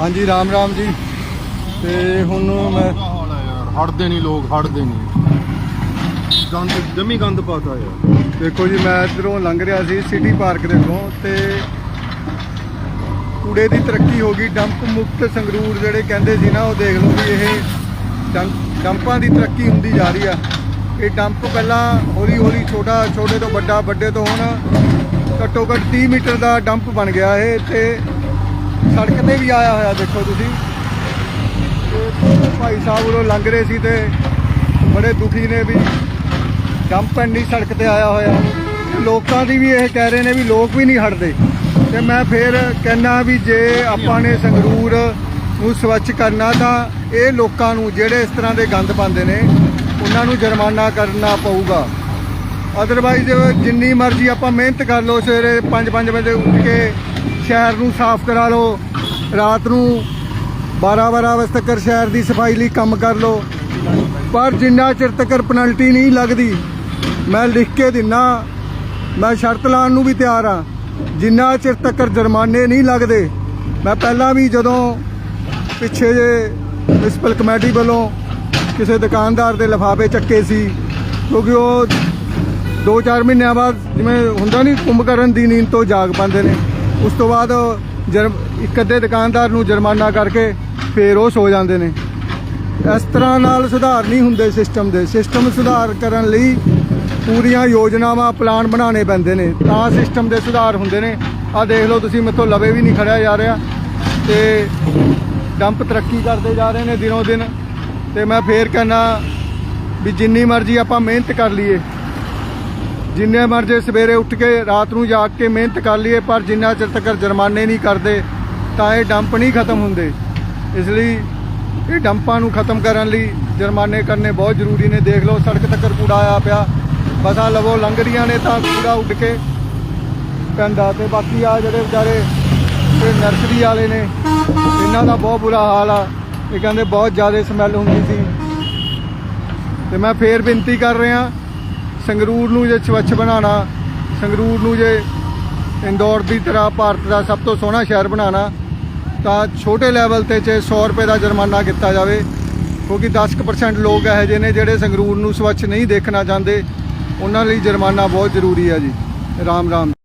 ਹਾਂਜੀ ਰਾਮ ਰਾਮ ਜੀ। ਤੇ ਹੁਣ ਮੈਂ ਹਾਲ ਯਾਰ ਹਟਦੇ ਨਹੀਂ ਲੋਕ ਹਟਦੇ ਨਹੀਂ। ਗੰਦ ਜਮੀ ਗੰਦ ਪਾਤਾ ਯਾਰ। ਦੇਖੋ ਜੀ ਮੈਂ ਇਧਰੋਂ ਲੰਘ ਰਿਹਾ ਸੀ ਸਿਟੀ ਪਾਰਕ ਦੇ ਕੋਲੋਂ ਤੇ ਕੂੜੇ ਦੀ ਤਰੱਕੀ ਹੋ ਗਈ। ਡੰਪ ਮੁਕਤ ਸੰਗਰੂਰ ਜਿਹੜੇ ਕਹਿੰਦੇ ਸੀ ਨਾ ਉਹ ਦੇਖ ਲਓ ਵੀ ਇਹ ਡੰਪਾਂ ਦੀ ਤਰੱਕੀ ਹੁੰਦੀ ਜਾ ਰਹੀ ਆ। ਇਹ ਡੰਪ ਪਹਿਲਾਂ ਹੌਲੀ ਹੌਲੀ ਛੋਟਾ ਛੋਟੇ ਤੋਂ ਵੱਡਾ ਵੱਡੇ ਤੋਂ ਹੁਣ ਘੱਟੋ ਘੱਟ 30 ਮੀਟਰ ਦਾ ਡੰਪ ਬਣ ਗਿਆ ਇਹ ਤੇ ਸੜਕ ਤੇ ਵੀ ਆਇਆ ਹੋਇਆ ਦੇਖੋ ਤੁਸੀਂ। ਭਾਈ ਸਾਹਿਬ ਉਰੋਂ ਲੰਘ ਰਹੇ ਸੀ ਤੇ ਬੜੇ ਦੁਖੀ ਨੇ ਵੀ। ਡੰਪ ਇੰਨੀ ਸੜਕ ਤੇ ਆਇਆ ਹੋਇਆ। ਲੋਕਾਂ ਦੀ ਵੀ ਇਹ ਕਹਿ ਰਹੇ ਨੇ ਵੀ ਲੋਕ ਵੀ ਨਹੀਂ ਹਟਦੇ। ਤੇ ਮੈਂ ਫੇਰ ਕਹਿਣਾ ਵੀ ਜੇ ਆਪਾਂ ਨੇ ਸੰਗਰੂਰ ਨੂੰ ਸਵੱਛ ਕਰਨਾ ਤਾਂ ਇਹ ਲੋਕਾਂ ਨੂੰ ਜਿਹੜੇ ਇਸ ਤਰ੍ਹਾਂ ਦੇ ਗੰਦ ਪਾਉਂਦੇ ਨੇ, ਉਹਨਾਂ ਨੂੰ ਜੁਰਮਾਨਾ ਕਰਨਾ ਪਊਗਾ। ਅਦਰਵਾਈਜ਼ ਜਿੰਨੀ ਮਰਜ਼ੀ ਆਪਾਂ ਮਿਹਨਤ ਕਰ ਲਓ, ਸਵੇਰੇ 5-5 ਵਜੇ ਉੱਠ ਕੇ ਸ਼ਹਿਰ ਨੂੰ ਸਾਫ਼ ਕਰਾ ਲਓ। ਰਾਤ ਨੂੰ 12-12 ਵਜੇ ਤੱਕ ਸ਼ਹਿਰ ਦੀ ਸਫ਼ਾਈ ਲਈ ਕੰਮ ਕਰ ਲਓ। ਪਰ ਜਿੰਨਾ ਚਿਰ ਤੱਕ ਪੈਨਲਟੀ ਨਹੀਂ ਲੱਗਦੀ, ਮੈਂ ਲਿਖ ਕੇ ਦਿੰਨਾ, ਮੈਂ ਸ਼ਰਤ ਲਾਉਣ ਨੂੰ ਵੀ ਤਿਆਰ ਆ। ਜਿੰਨਾ ਚਿਰ ਤੱਕ ਜੁਰਮਾਨੇ ਨਹੀਂ ਲੱਗਦੇ, ਮੈਂ ਪਹਿਲਾਂ ਵੀ ਜਦੋਂ ਪਿੱਛੇ ਜੇ ਮਿਊਨਿਸਪਲ ਕਮੇਟੀ ਵੱਲੋਂ ਕਿਸੇ ਦੁਕਾਨਦਾਰ ਦੇ ਲਿਫਾਫੇ ਚੱਕੇ ਸੀ, ਕਿਉਂਕਿ ਉਹ 2-4 ਮਹੀਨਿਆਂ ਬਾਅਦ ਜਿਵੇਂ ਹੁੰਦਾ ਨਹੀਂ ਕੁੰਭਕਰਨ ਦੀ ਨੀਂਦ ਤੋਂ ਜਾਗ ਪਾਉਂਦੇ ਨੇ। ਉਸ ਤੋਂ ਬਾਅਦ ਜਰ ਇੱਕ ਅੱਧੇ ਦੁਕਾਨਦਾਰ ਨੂੰ ਜੁਰਮਾਨਾ ਕਰਕੇ ਫੇਰ ਉਹ ਸੋ ਜਾਂਦੇ ਨੇ। ਇਸ ਤਰ੍ਹਾਂ ਨਾਲ ਸੁਧਾਰ ਨਹੀਂ ਹੁੰਦੇ ਸਿਸਟਮ ਦੇ। ਸਿਸਟਮ ਸੁਧਾਰ ਕਰਨ ਲਈ ਪੂਰੀਆਂ ਯੋਜਨਾਵਾਂ, ਪਲਾਨ ਬਣਾਉਣੇ ਪੈਂਦੇ ਨੇ। ਤਾਂ ਸਿਸਟਮ ਦੇ ਸੁਧਾਰ ਹੁੰਦੇ ਨੇ। ਆ ਦੇਖ ਲਓ ਤੁਸੀਂ ਮੇਥੋਂ ਲਵੇ ਵੀ ਨਹੀਂ ਖੜਿਆ ਜਾ ਰਿਹਾ। ਤੇ ਡੰਪ ਤਰੱਕੀ ਕਰਦੇ ਜਾ ਰਹੇ ਨੇ ਦਿਨੋਂ ਦਿਨ। ਤੇ ਮੈਂ ਫੇਰ ਕਹਿੰਦਾ ਵੀ ਜਿੰਨੀ ਮਰਜ਼ੀ ਆਪਾਂ ਮਿਹਨਤ ਕਰ ਲਈਏ। ਜਿੰਨੇ ਮਰਜ਼ੇ ਸਵੇਰੇ ਉੱਠ ਕੇ ਰਾਤ ਨੂੰ ਜਾਗ ਕੇ ਮਿਹਨਤ ਕਰ ਲਈਏ, ਪਰ ਜਿੰਨਾ ਚਿਰ ਤੱਕ ਜੁਰਮਾਨੇ ਨਹੀਂ ਕਰਦੇ, ਤਾਂ ਇਹ ਡੰਪ ਨਹੀਂ ਖਤਮ ਹੁੰਦੇ। ਇਸ ਲਈ ਇਹ ਡੰਪਾਂ ਨੂੰ ਖਤਮ ਕਰਨ ਲਈ ਜੁਰਮਾਨੇ ਕਰਨੇ ਬਹੁਤ ਜ਼ਰੂਰੀ ਨੇ। ਦੇਖ ਲਓ, ਸੜਕ ਤੱਕ ਕੂੜਾ ਆਇਆ ਪਿਆ। ਬਸਾਂ ਲਵੋ ਲੰਘ ਰਹੀਆਂ ਨੇ ਤਾਂ ਕੂੜਾ ਉੱਡ ਕੇ ਪੈਂਦਾ ਤੇ ਬਾਕੀ ਆ ਜਿਹੜੇ ਵਿਚਾਰੇ ਇਹ ਨਰਸਰੀ ਵਾਲੇ ਨੇ, ਇਹਨਾਂ ਦਾ ਬਹੁਤ ਬੁਰਾ ਹਾਲ ਆ। ਇਹ ਕਹਿੰਦੇ ਬਹੁਤ ਜ਼ਿਆਦਾ ਸਮੈਲ ਹੁੰਦੀ ਸੀ। ਤੇ ਮੈਂ ਫੇਰ ਬੇਨਤੀ ਕਰ ਰਿਹਾ ਸੰਗਰੂਰ ਨੂੰ ਜੇ ਸਵੱਛ ਬਣਾਉਣਾ, ਸੰਗਰੂਰ ਨੂੰ ਜੇ ਇੰਦੌਰ ਦੀ ਤਰ੍ਹਾਂ ਭਾਰਤ ਦਾ ਸਭ ਤੋਂ ਸੋਹਣਾ ਸ਼ਹਿਰ ਬਣਾਉਣਾ, ਤਾਂ ਛੋਟੇ ਲੈਵਲ ਤੇ ਚ 100 ਰੁਪਏ ਦਾ ਜੁਰਮਾਨਾ ਕੀਤਾ ਜਾਵੇ, ਕਿਉਂਕਿ 10% ਲੋਕ ਇਹੋ ਜਿਹੇ ਨੇ ਜਿਹੜੇ ਸੰਗਰੂਰ ਨੂੰ ਸਵੱਛ ਨਹੀਂ ਦੇਖਣਾ ਚਾਹੁੰਦੇ, ਉਹਨਾਂ ਲਈ ਜੁਰਮਾਨਾ ਬਹੁਤ ਜ਼ਰੂਰੀ ਹੈ ਜੀ। ਰਾਮ ਰਾਮ।